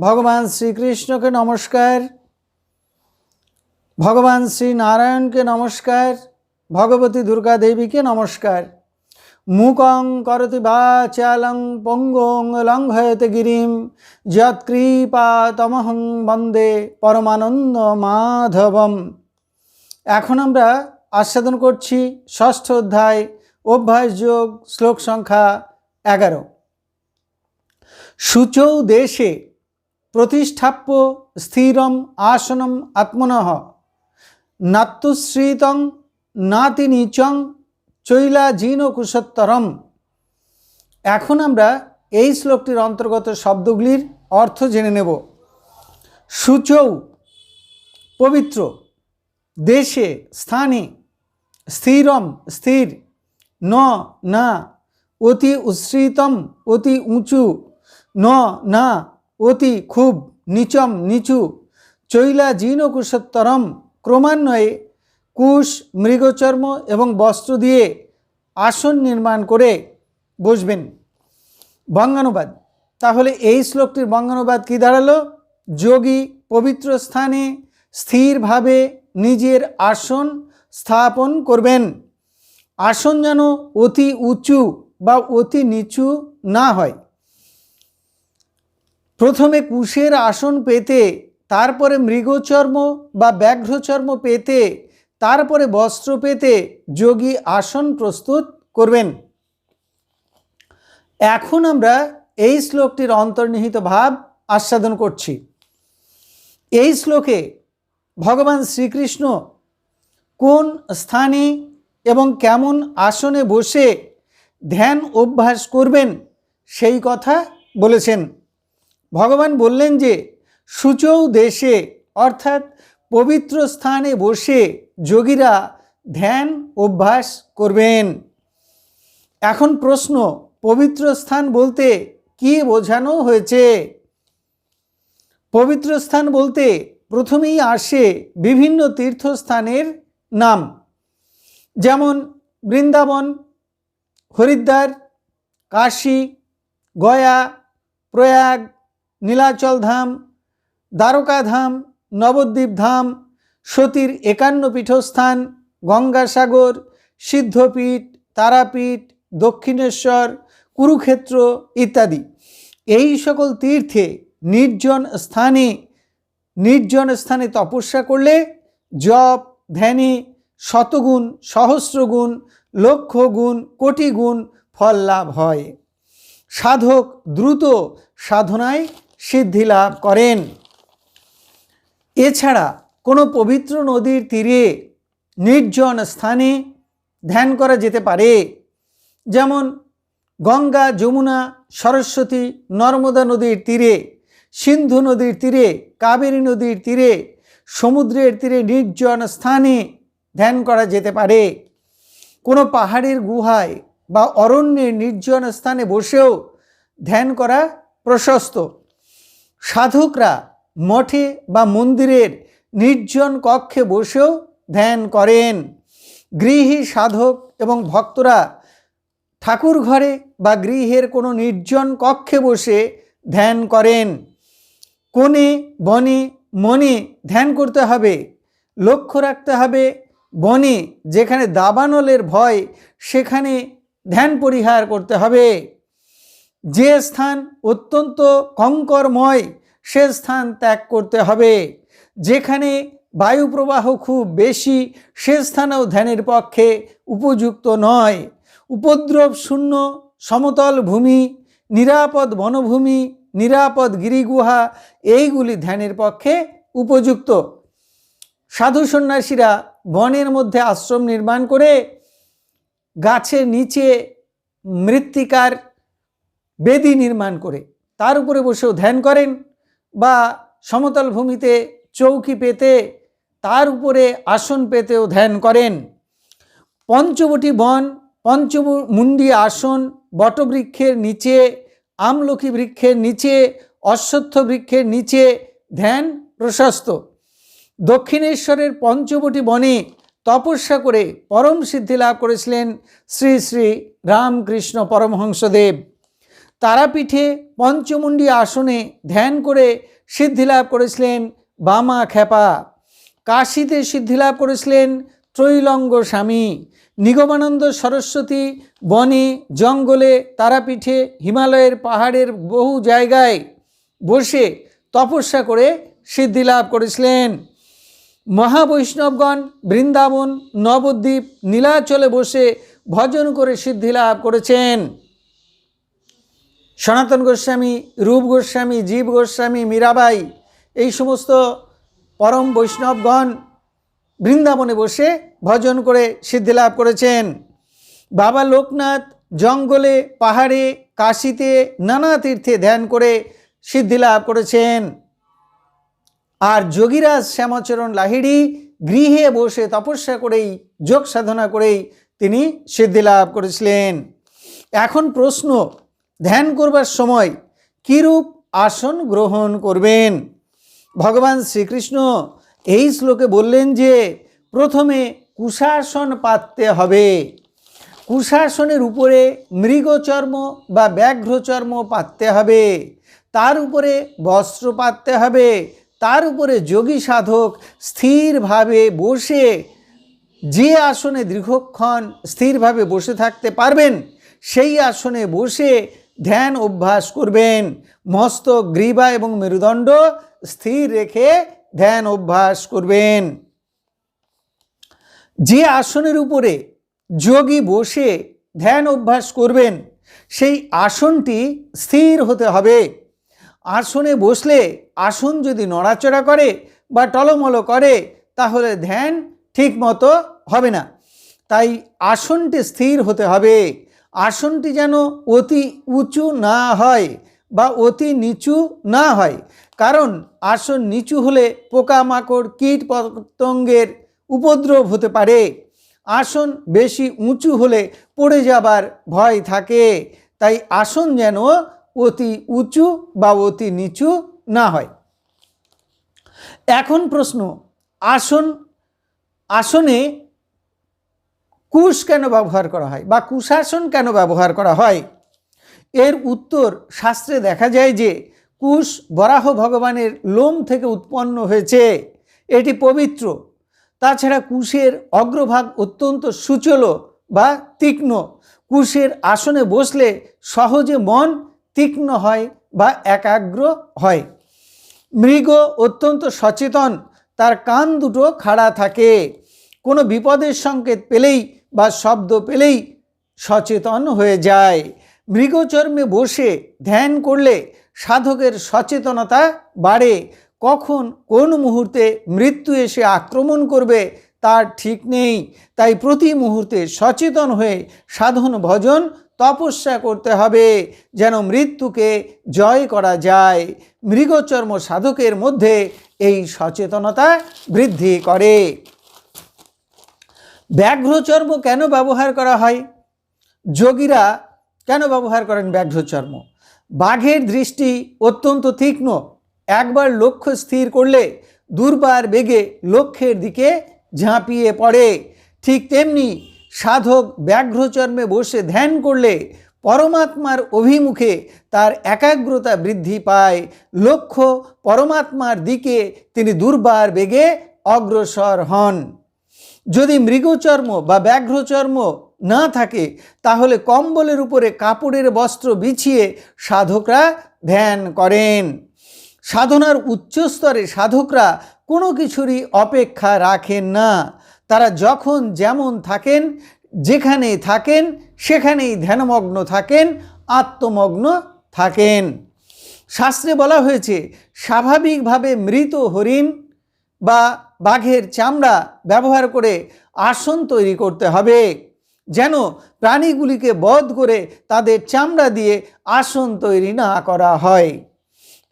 ভগবান শ্রীকৃষ্ণকে নমস্কার, ভগবান শ্রী নারায়ণকে নমস্কার, ভগবতী দুর্গা দেবীকে নমস্কার। মুকং করতি বাচালং পঙ্গং লঙ্ঘয়তে গিরিম, যৎকৃপা তমহং বন্দে পরমানন্দ মাধবম। এখন আমরা আস্বাদন করছি ষষ্ঠ অধ্যায়, অভ্যাস যোগ, শ্লোক সংখ্যা এগারো। সূচৌ দেশে প্রতিষ্ঠাপ্য স্থিরম আসনম আত্মনঃ নাত্যশ্রিতং নাতি নিচং চৈলাজীন কুশোত্তরম এখন আমরা এই শ্লোকটির অন্তর্গত শব্দগুলির অর্থ জেনে নেব। সূচৌ, পবিত্র, দেশে, স্থানে, স্থিরম, স্থির, ন, না, অতি উচ্ছ্রিতম, অতি উঁচু, ন, না অতি খুব নিচম নিচু চৈলা জীন কুশোত্তরম ক্রমান্বয়ে কুশ, মৃগচর্ম এবং বস্ত্র দিয়ে আসন নির্মাণ করে বসবেন। বঙ্গানুবাদ। তাহলে এই শ্লোকটির বঙ্গানুবাদ কী দাঁড়াল? যোগী পবিত্র স্থানে স্থিরভাবে নিজের আসন স্থাপন করবেন। আসন যেন অতি উঁচু বা অতি নিচু না হয়। প্রথমে কুশের আসন পেতে, তারপরে মৃগচর্ম বা ব্যাঘ্রচর্ম পেতে, তারপরে বস্ত্র পেতে যোগী আসন প্রস্তুত করবেন। এখন আমরা এই শ্লোকটির অন্তর্নিহিত ভাব আস্বাদন করছি। এই শ্লোকে ভগবান শ্রীকৃষ্ণ কোন স্থানে এবং কেমন আসনে বসে ধ্যান অভ্যাস করবেন সেই কথা বলেছেন। ভগবান বললেন যে, সূচৌ দেশে, অর্থাৎ পবিত্র স্থানে বসে যোগীরা ধ্যান অভ্যাস করবেন। এখন প্রশ্ন, পবিত্র স্থান বলতে কি বোঝানো হয়েছে? পবিত্র স্থান বলতে প্রথমেই আসে বিভিন্ন তীর্থস্থানের নাম। যেমন বৃন্দাবন, হরিদ্বার, কাশী, গয়া, প্রয়াগ নীলাচল ধাম, দ্বারকা ধাম, নবদ্বীপ ধাম, সতীর একান্ন পীঠস্থান, গঙ্গাসাগর, সিদ্ধপীঠ, তারাপীঠ, দক্ষিণেশ্বর, কুরুক্ষেত্র ইত্যাদি। এই সকল তীর্থে নির্জন স্থানে নির্জন স্থানে তপস্যা করলে জপ, ধ্যানে শতগুণ, সহস্রগুণ লক্ষ গুণ কোটি গুণ ফল লাভ হয়। সাধক দ্রুত সাধনায় সিদ্ধি লাভ করেন। এছাড়া কোনো পবিত্র নদীর তীরে নির্জন স্থানে ধ্যান করা যেতে পারে, যেমন গঙ্গা, যমুনা, সরস্বতী, নর্মদা নদীর তীরে, সিন্ধু নদীর তীরে, কাবেরী নদীর তীরে, সমুদ্রের তীরে নির্জন স্থানে ধ্যান করা যেতে পারে। কোনো পাহাড়ের গুহায় বা অরণ্যের নির্জন স্থানে বসেও ধ্যান করা প্রশস্ত। সাধকরা মঠে বা মন্দিরের নির্জন কক্ষে বসেও ধ্যান করেন। গৃহী সাধক এবং ভক্তরা ঠাকুর ঘরে বা গৃহের কোনো নির্জন কক্ষে বসে ধ্যান করেন। কোণে, বনে, মনে ধ্যান করতে হবে, লক্ষ্য রাখতে হবে, বনে যেখানে দাবানলের ভয় সেখানে ধ্যান পরিহার করতে হবে। যে স্থান অত্যন্ত কঙ্করময়, সে স্থান ত্যাগ করতে হবে। যেখানে বায়ু প্রবাহ খুব বেশি, সে স্থানেও ধ্যানের পক্ষে উপযুক্ত নয়। উপদ্রব শূন্য, সমতল ভূমি, নিরাপদ বনভূমি, নিরাপদ গিরিগুহা, এইগুলি ধ্যানের পক্ষে উপযুক্ত। সাধু সন্ন্যাসীরা বনের মধ্যে আশ্রম নির্মাণ করে গাছের নিচে মৃত্তিকার বেদি নির্মাণ করে। তার উপরে বসেও ধ্যান করেন বা সমতল ভূমিতে চৌকি পেতে তার উপরে আসন পেতেও ধ্যান করেন। পঞ্চবটি বন পঞ্চমুণ্ডী আসন, বটবৃক্ষের নিচে আমলকি বৃক্ষের নিচে, অশ্বত্থ বৃক্ষের নিচে ধ্যান প্রশস্ত। দক্ষিণেশ্বরের পঞ্চবটি বনে তপস্যা করে পরম সিদ্ধি লাভ করেছিলেন শ্রী শ্রী রামকৃষ্ণ পরমহংসদেব। তারাপীঠে পঞ্চমুণ্ডী আসনে ধ্যান করে সিদ্ধি লাভ করেছিলেন বামা খেপা কাশীতে সিদ্ধি লাভ করেছিলেন ত্রৈলঙ্গ স্বামী। নিগমানন্দ সরস্বতী বনে জঙ্গলে তারাপীঠে হিমালয়ের পাহাড়ের বহু জায়গায় বসে তপস্যা করে সিদ্ধি লাভ করেছিলেন। মহাবৈষ্ণবগণ বৃন্দাবন, নবদ্বীপ, নীলাচলে বসে ভজন করে সিদ্ধি লাভ করেছেন। সনাতন গোস্বামী, রূপ গোস্বামী, জীব গোস্বামী, মীরাবাই, এই সমস্ত পরম বৈষ্ণবগণ বৃন্দাবনে বসে ভজন করে সিদ্ধি লাভ করেছেন। বাবা লোকনাথ জঙ্গলে, পাহাড়ে, কাশিতে, নানা তীর্থে ধ্যান করে সিদ্ধি লাভ করেছেন। আর যোগীরাজ শ্যামাচরণ লাহিড়ি গৃহে বসে তপস্যা করেই, যোগ সাধনা করেই তিনি সিদ্ধি লাভ করেছিলেন। এখন প্রশ্ন ধ্যান করবার সময় কিরূপ আসন গ্রহণ করবেন? ভগবান শ্রীকৃষ্ণ এই শ্লোকে বললেন যে, প্রথমে কুশাসন পাততে হবে। কুশাসনের উপরে মৃগচর্ম বা ব্যাঘ্রচর্ম পাততে হবে। তার উপরে বস্ত্র পাততে হবে। তার উপরে যোগী সাধক স্থিরভাবে বসে যে আসনে দীর্ঘক্ষণ স্থিরভাবে বসে থাকতে পারবেন, সেই আসনে বসে ধ্যান অভ্যাস করবেন। মস্তক গ্রীবা এবং মেরুদণ্ড স্থির রেখে ধ্যান অভ্যাস করবেন। যে আসনের উপরে যোগী বসে ধ্যান অভ্যাস করবেন, সেই আসনটি স্থির হতে হবে। আসনে বসলে আসন যদি নড়াচড়া করে বা টলমল করে, তাহলে ধ্যান ঠিক মতো হবে না। তাই আসনটি স্থির হতে হবে। আসনটি যেন অতি উঁচু না হয় বা অতি নিচু না হয়। কারণ আসন নিচু হলে পোকামাকড়, কীট পতঙ্গের উপদ্রব হতে পারে। আসন বেশি উঁচু হলে পড়ে যাবার ভয় থাকে। তাই আসন যেন অতি উঁচু বা অতি নিচু না হয়। এখন প্রশ্ন, আসন, আসনে কুশ কেন ব্যবহার করা হয় বা কুশাসন কেন ব্যবহার করা হয়? এর উত্তর শাস্ত্রে দেখা যায় যে কুশ বরাহ ভগবানের লোম থেকে উৎপন্ন হয়েছে। এটি পবিত্র। তাছাড়া কুশের অগ্রভাগ অত্যন্ত সুচল বা তীক্ষ্ণ। কুশের আসনে বসলে সহজে মন তীক্ষ্ণ হয় বা একাগ্র হয়। মৃগ অত্যন্ত সচেতন। তার কান দুটো খাড়া থাকে। কোনো বিপদের সংকেত পেলেই বা শব্দ পেলেই সচেতন হয়ে যায়। মৃগচর্মে বসে ধ্যান করলে সাধকের সচেতনতা বাড়ে। কখন কোন মুহূর্তে মৃত্যু এসে আক্রমণ করবে তার ঠিক নেই। তাই প্রতি মুহূর্তে সচেতন হয়ে সাধন ভজন তপস্যা করতে হবে যেন মৃত্যুকে জয় করা যায়। মৃগচর্ম সাধকের মধ্যে এই সচেতনতা বৃদ্ধি করে। ব্যাঘ্রচর্ম কেন ব্যবহার করা হয়? যোগীরা কেন ব্যবহার করেন ব্যাঘ্রচর্ম? বাঘের দৃষ্টি অত্যন্ত তীক্ষ্ণ। একবার লক্ষ্য স্থির করলে দুর্বার বেগে লক্ষ্যের দিকে ঝাঁপিয়ে পড়ে। ঠিক তেমনি সাধক ব্যাঘ্রচর্মে বসে ধ্যান করলে পরমাত্মার অভিমুখে তার একাগ্রতা বৃদ্ধি পায়। লক্ষ্য পরমাত্মার দিকে তিনি দুর্বার বেগে অগ্রসর হন। যদি মৃগচর্ম বা ব্যাঘ্রচর্ম না থাকে, তাহলে কম্বলের উপরে কাপড়ের বস্ত্র বিছিয়ে সাধকরা ধ্যান করেন। সাধনার উচ্চস্তরে সাধকরা কোনো কিছুরই অপেক্ষা রাখেন না। তারা যখন যেমন থাকেন, যেখানে থাকেন, সেখানেই ধ্যানমগ্ন থাকেন, আত্মমগ্ন থাকেন। শাস্ত্রে বলা হয়েছে, স্বাভাবিকভাবে মৃত হরিণ বা বাঘের চামড়া ব্যবহার করে আসন তৈরি করতে হবে। যেন প্রাণীগুলিকে বধ করে তাদের চামড়া দিয়ে আসন তৈরি না করা হয়।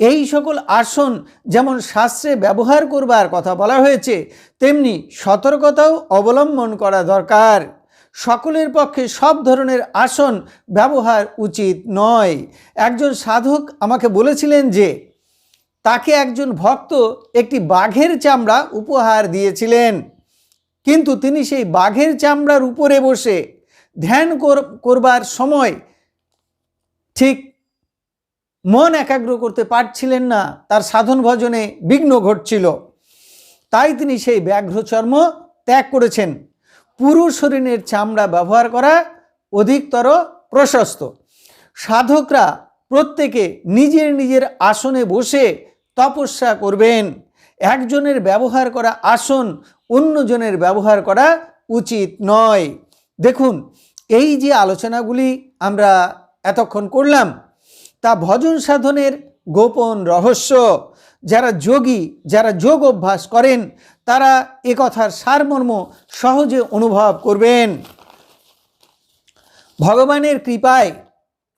এই সকল আসন যেমন শাস্ত্রে ব্যবহার করবার কথা বলা হয়েছে, তেমনি সতর্কতাও অবলম্বন করা দরকার। সকলের পক্ষে সব ধরনের আসন ব্যবহার উচিত নয়। একজন সাধক আমাকে বলেছিলেন যে তাকে একজন ভক্ত একটি বাঘের চামড়া উপহার দিয়েছিলেন। কিন্তু তিনি সেই বাঘের চামড়ার উপরে বসে ধ্যান কর- করবার সময় ঠিক মন একাগ্র করতে পারছিলেন না, তার সাধন ভজনে বিঘ্ন ঘটছিল। তাই তিনি সেই ব্যাঘ্র চর্ম ত্যাগ করেছেন। পুরুষ শরীরের চামড়া ব্যবহার করা অধিকতর প্রশস্ত। সাধকরা প্রত্যেকে নিজের নিজের আসনে বসে তপস্যা করবেন। একজনের ব্যবহার করা আসন অন্যজনের ব্যবহার করা উচিত নয়। দেখুন, এই যে আলোচনাগুলি আমরা এতক্ষণ করলাম, তা ভজন সাধনের গোপন রহস্য। যারা যোগী, যারা যোগ অভ্যাস করেন, তারা এ কথার সারমর্ম সহজে অনুভব করবেন। ভগবানের কৃপায়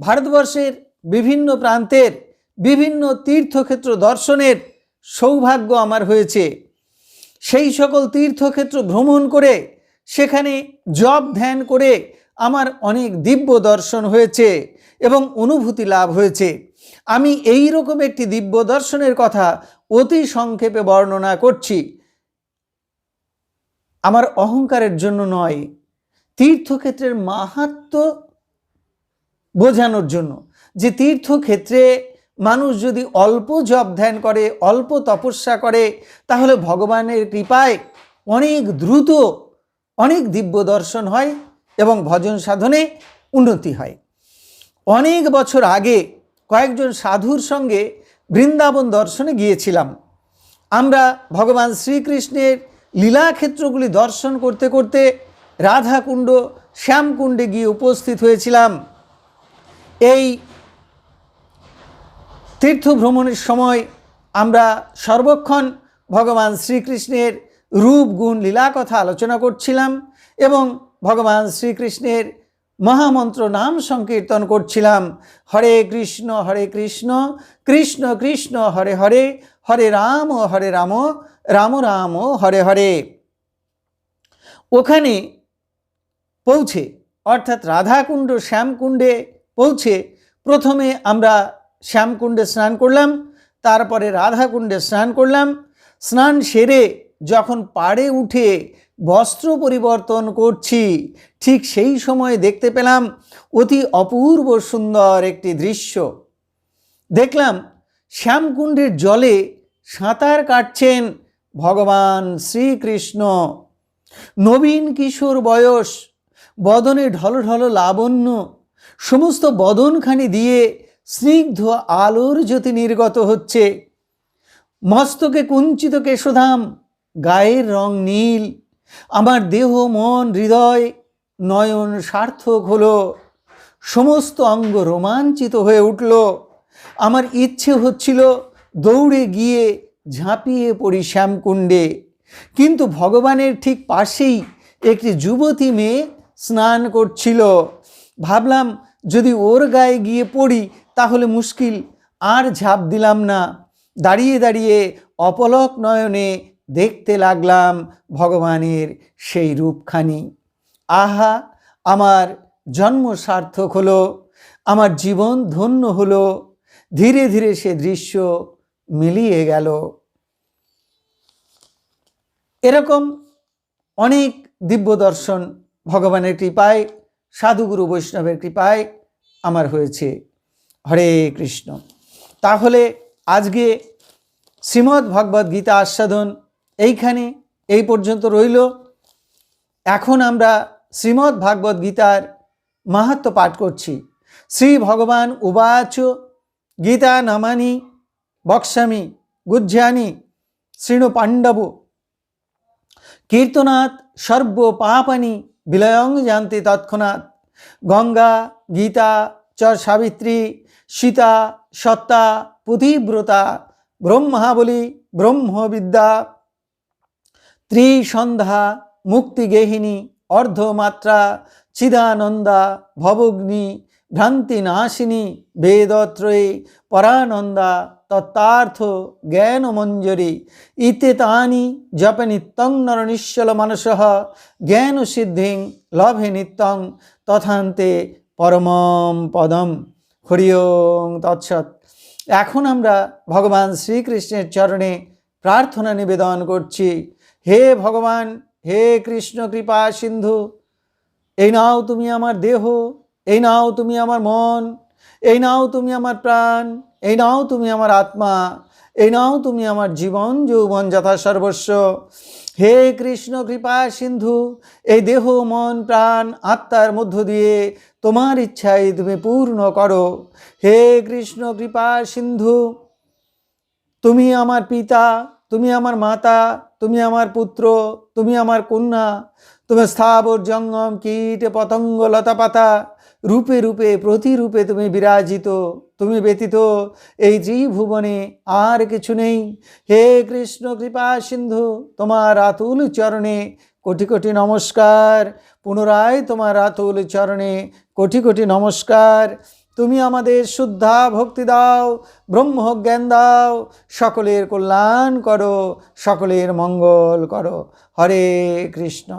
ভারতবর্ষের বিভিন্ন প্রান্তের বিভিন্ন তীর্থক্ষেত্র দর্শনের সৌভাগ্য আমার হয়েছে। সেই সকল তীর্থক্ষেত্র ভ্রমণ করে, সেখানে জব ধ্যান করে আমার অনেক দিব্য দর্শন হয়েছে এবং অনুভূতি লাভ হয়েছে। আমি এই রকম একটি দিব্য দর্শনের কথা অতি সংক্ষেপে বর্ণনা করছি। আমার অহংকারের জন্য নয়, তীর্থক্ষেত্রের মাহাত্ম বোঝানোর জন্য। যে তীর্থক্ষেত্রে মানুষ যদি অল্প জপ ধ্যান করে, অল্প তপস্যা করে, তাহলে ভগবানের কৃপায় অনেক দ্রুত, অনেক দিব্য দর্শন হয় এবং ভজন সাধনে উন্নতি হয়। অনেক বছর আগে কয়েকজন সাধুর সঙ্গে বৃন্দাবন দর্শনে গিয়েছিলাম। আমরা ভগবান শ্রীকৃষ্ণের লীলাক্ষেত্রগুলি দর্শন করতে করতে রাধাকুণ্ড, শ্যামকুণ্ডে গিয়ে উপস্থিত হয়েছিলাম। এই তীর্থ ভ্রমণের সময় আমরা সর্বক্ষণ ভগবান শ্রীকৃষ্ণের রূপ, গুণ, লীলা কথা আলোচনা করছিলাম এবং ভগবান শ্রীকৃষ্ণের মহামন্ত্র নাম সংকীর্তন করছিলাম। হরে কৃষ্ণ হরে কৃষ্ণ কৃষ্ণ কৃষ্ণ, হরে হরে হরে রাম হরে রাম রাম রাম, হরে হরে। ওখানে পৌঁছে, অর্থাৎ রাধাকুণ্ড, শ্যামকুণ্ডে পৌঁছে প্রথমে আমরা শ্যামকুণ্ডে স্নান করলাম, তারপরে রাধাকুণ্ডে স্নান করলাম। স্নান সেরে যখন পাড়ে উঠে বস্ত্র পরিবর্তন করছি, ঠিক সেই সময় দেখতে পেলাম অতি অপূর্ব সুন্দর একটি দৃশ্য। দেখলাম শ্যামকুণ্ডের জলে সাঁতার কাটছেন ভগবান শ্রীকৃষ্ণ। নবীন কিশোর বয়স, বদনে ঢল ঢল লাবণ্য, সমস্ত বদনখানি দিয়ে স্নিগ্ধ আলোর জ্যোতি নির্গত হচ্ছে। মস্তকে কুঞ্চিত কেশধাম, গায়ের রং নীল। আমার দেহ, মন, হৃদয় নয়ন সার্থক হলো। সমস্ত অঙ্গ রোমাঞ্চিত হয়ে উঠল। আমার ইচ্ছে হচ্ছিল দৌড়ে গিয়ে ঝাঁপিয়ে পড়ি শ্যামকুণ্ডে। কিন্তু ভগবানের ঠিক পাশেই একটি যুবতী মেয়ে স্নান করছিল। ভাবলাম যদি ওর গায়ে গিয়ে পড়ি তাহলে মুশকিল। আর ঝাঁপ দিলাম না। দাঁড়িয়ে দাঁড়িয়ে অপলক নয়নে দেখতে লাগলাম ভগবানের সেই রূপখানি। আহা, আমার জন্ম সার্থক হলো, আমার জীবন ধন্য হলো, ধীরে ধীরে সে দৃশ্য মিলিয়ে গেল। এরকম অনেক দিব্য দর্শন ভগবানের কৃপায়, সাধুগুরু বৈষ্ণবের কৃপায় আমার হয়েছে। হরে কৃষ্ণ। তাহলে আজকে শ্রীমদ্ ভগবদ্ গীতা আস্বাদন এইখানে এই পর্যন্ত রইল। এখন আমরা শ্রীমদ্ ভাগবত গীতার মাহাত্ম পাঠ করছি। শ্রী ভগবান উবাচ গীতা নামানি বক্সামি গুজ্জানি শৃণু পাণ্ডব কীর্তনাথ সর্ব পাপানি বিলয়ং জানতে তৎক্ষণাৎ গঙ্গা গীতা চর সাবিত্রী সীতা, সত্তা পুতিব্রতা ব্রহ্মাবলী, ব্রহ্মবিদ্যা, ত্রিসন্ধ্যা, মুক্তিগেহিনী, অর্ধমাত্রা, চিদানন্দা, ভবগ্নি, ভ্রান্তিনাশিনী, বেদত্রয়ী, পরানন্দা তত্তার্থ জ্ঞান মঞ্জরি ইতে তানি জপে নিত্যং নর নিশ্চল মানস জ্ঞান সিদ্ধিং লভে নিত্যং, তথান্তে পরমম পদম। হরি ওং তৎসৎ। এখন আমরা ভগবান শ্রীকৃষ্ণের চরণে প্রার্থনা নিবেদন করছি, হে ভগবান, হে কৃষ্ণ কৃপা সিন্ধু, এই নাও তুমি আমার দেহ, এই নাও তুমি আমার মন, এই নাও তুমি আমার প্রাণ, এই নাও তুমি আমার আত্মা, এই নাও তুমি আমার জীবন, যৌবন যথা সর্বস্ব। হে কৃষ্ণ কৃপা সিন্ধু, এই দেহ, মন, প্রাণ, আত্মার মধ্য দিয়ে তোমার ইচ্ছাই তুমি পূর্ণ করো। হে কৃষ্ণ, কৃপা, সিন্ধু, তুমি আমার পিতা, তুমি আমার মাতা, তুমি আমার পুত্র, তুমি আমার কন্যা, তুমি স্থাবর জঙ্গম, কীট, পতঙ্গ, লতা পাতা, রূপে রূপে, প্রতিরূপে তুমি বিরাজিত, তুমি ব্যতীত এই ত্রিভুবনে আর কিছু নেই। হে কৃষ্ণ, কৃপা, সিন্ধু, তোমার আতুল চরণে কোটি কোটি নমস্কার। পুনরায় তোমার আতুল চরণে কোটি কোটি নমস্কার। তুমি আমাদের শুদ্ধা ভক্তি দাও ব্রহ্ম জ্ঞান দাও, সকলের কল্যাণ করো, সকলের মঙ্গল করো। হরে কৃষ্ণ।